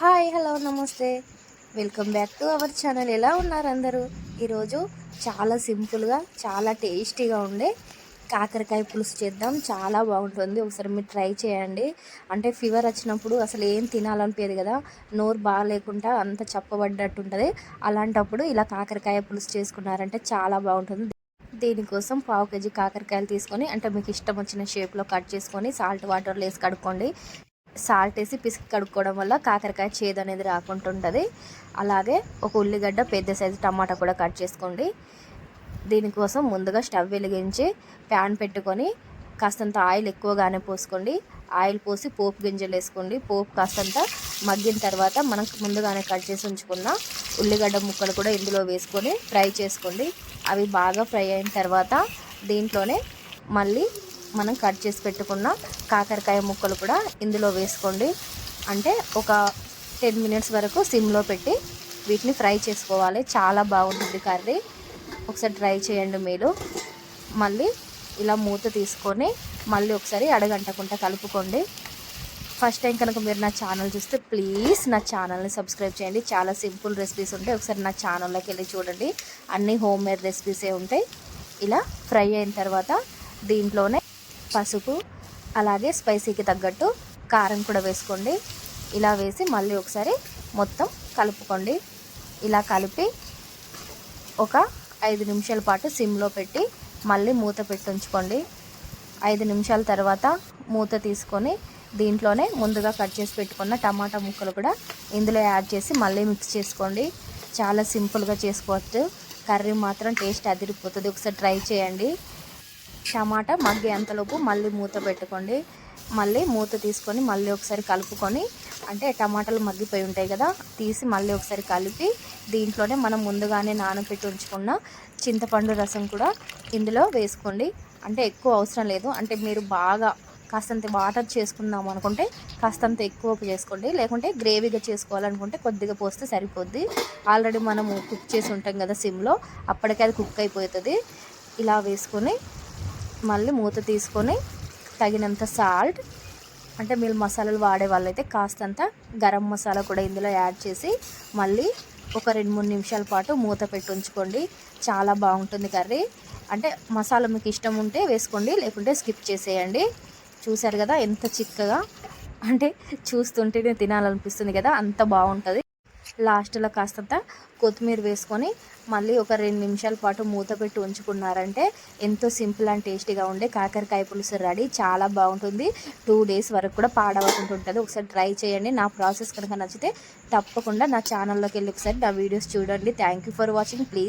Hi hello నమస్తే. Welcome back to our channel. ఎలా ఉన్నారు అందరూ? ఈరోజు చాలా సింపుల్గా చాలా టేస్టీగా ఉండే కాకరకాయ పులుసు చేద్దాం. చాలా బాగుంటుంది. ఒకసారి మీరు ట్రై చేయండి. అంటే ఫీవర్ వచ్చినప్పుడు అసలు ఏం తినాలనిపించదు కదా. నోరు బాగాలేకుండా అంత చప్పబడ్డట్టు ఉంటుంది అలాంటప్పుడు ఇలా కాకరకాయ పులుసు చేసుకున్నారంటే చాలా బాగుంటుంది. దీనికోసం పావు కేజీ కాకరకాయలు తీసుకొని అంటే మీకు ఇష్టం వచ్చిన షేప్లో కట్ చేసుకొని సాల్ట్ వాటర్లో వేసి కడుక్కోండి. సాల్ట్ వేసి పిసికి కడుక్కోవడం వల్ల కాకరకాయ చేదు అనేది రాకుండా ఉంటుంది అలాగే ఒక ఉల్లిగడ్డ పెద్ద సైజు టమాటా కూడా కట్ చేసుకోండి. దీనికోసం ముందుగా స్టవ్ వెలిగించి ప్యాన్ పెట్టుకొని కాస్తంత ఆయిల్ ఎక్కువగానే పోసుకోండి. ఆయిల్ పోసి పోపు గింజలు వేసుకోండి. పోపు కాస్తంత మగ్గిన తర్వాత మనం ముందుగానే కట్ చేసి ఉంచుకున్న ఉల్లిగడ్డ ముక్కలు కూడా ఇందులో వేసుకొని ఫ్రై చేసుకోండి. అవి బాగా ఫ్రై అయిన తర్వాత దీంట్లోనే మళ్ళీ మనం కట్ చేసి పెట్టుకున్న కాకరకాయ ముక్కలు కూడా ఇందులో వేసుకోండి. అంటే ఒక టెన్ మినిట్స్ వరకు సిమ్లో పెట్టి వీటిని ఫ్రై చేసుకోవాలి. చాలా బాగుంటుంది కర్రీ. ఒకసారి ట్రై చేయండి మీరు. మళ్ళీ ఇలా మూత తీసుకొని మళ్ళీ ఒకసారి అడగంటకుండా కలుపుకోండి. ఫస్ట్ టైం కనుక మీరు నా ఛానల్ చూస్తే ప్లీజ్ నా ఛానల్ని సబ్స్క్రైబ్ చేయండి. చాలా సింపుల్ రెసిపీస్ ఉంటాయి. ఒకసారి నా ఛానల్లోకి వెళ్ళి చూడండి. అన్నీ హోమ్ మేడ్ రెసిపీసే ఉంటాయి. ఇలా ఫ్రై అయిన తర్వాత దీంట్లోనే పసుపు అలాగే స్పైసీకి తగ్గట్టు కారం కూడా వేసుకోండి. ఇలా వేసి మళ్ళీ ఒకసారి మొత్తం కలుపుకోండి. ఇలా కలిపి ఒక ఐదు నిమిషాల పాటు సిమ్లో పెట్టి మళ్ళీ మూత పెట్టి ఉంచుకోండి. ఐదు నిమిషాల తర్వాత మూత తీసుకొని దీంట్లోనే ముందుగా కట్ చేసి పెట్టుకున్న టమాటా ముక్కలు కూడా ఇందులో యాడ్ చేసి మళ్ళీ మిక్స్ చేసుకోండి. చాలా సింపుల్గా చేసుకోవచ్చు. కర్రీ మాత్రం టేస్ట్ అదిరిపోతుంది. ఒకసారి ట్రై చేయండి. టమాటా మగ్గేంతలోపు మళ్ళీ మూత పెట్టుకోండి. మళ్ళీ మూత తీసుకొని మళ్ళీ ఒకసారి కలుపుకొని అంటే టమాటాలు మగ్గిపోయి ఉంటాయి కదా తీసి మళ్ళీ ఒకసారి కలిపి దీంట్లోనే మనం ముందుగానే నానబెట్టి ఉంచుకున్న చింతపండు రసం కూడా ఇందులో వేసుకోండి. అంటే ఎక్కువ అవసరం లేదు. అంటే మీరు బాగా కాస్తంత వాటర్ చేసుకుందాం అనుకుంటే కాస్తంత ఎక్కువ చేసుకోండి. లేకుంటే గ్రేవీగా చేసుకోవాలనుకుంటే కొద్దిగా పోస్తే సరిపోద్ది. ఆల్రెడీ మనము కుక్ చేసి ఉంటాం కదా సిమ్లో అప్పటికే అది కుక్ అయిపోతుంది. ఇలా వేసుకొని మళ్ళీ మూత తీసుకొని తగినంత సాల్ట్ అంటే మీరు మసాలాలు వాడే వాళ్ళైతే కాస్తంత గరం మసాలా కూడా ఇందులో యాడ్ చేసి మళ్ళీ ఒక రెండు మూడు నిమిషాల పాటు మూత పెట్టి ఉంచుకోండి. చాలా బాగుంటుంది కర్రీ. అంటే మసాలా మీకు ఇష్టం ఉంటే వేసుకోండి లేకుంటే స్కిప్ చేసేయండి. చూశారు కదా ఎంత చిక్కగా? అంటే చూస్తుంటేనే తినాలనిపిస్తుంది కదా అంత బాగుంటుంది. లాస్ట్లో కాస్తంత కొత్తిమీర వేసుకొని మళ్ళీ ఒక రెండు నిమిషాల పాటు మూత పెట్టి ఉంచుకున్నారంటే ఎంతో సింపుల్ అండ్ టేస్టీగా ఉండే కాకరకాయ పులుసు రెడీ. చాలా బాగుంటుంది. టూ డేస్ వరకు కూడా పాడవకుండా ఉంటుంది. ఒకసారి ట్రై చేయండి. నా ప్రాసెస్ కనుక నచ్చితే తప్పకుండా నా ఛానల్లోకి వెళ్ళి ఒకసారి నా వీడియోస్ చూడండి. Thank you for watching please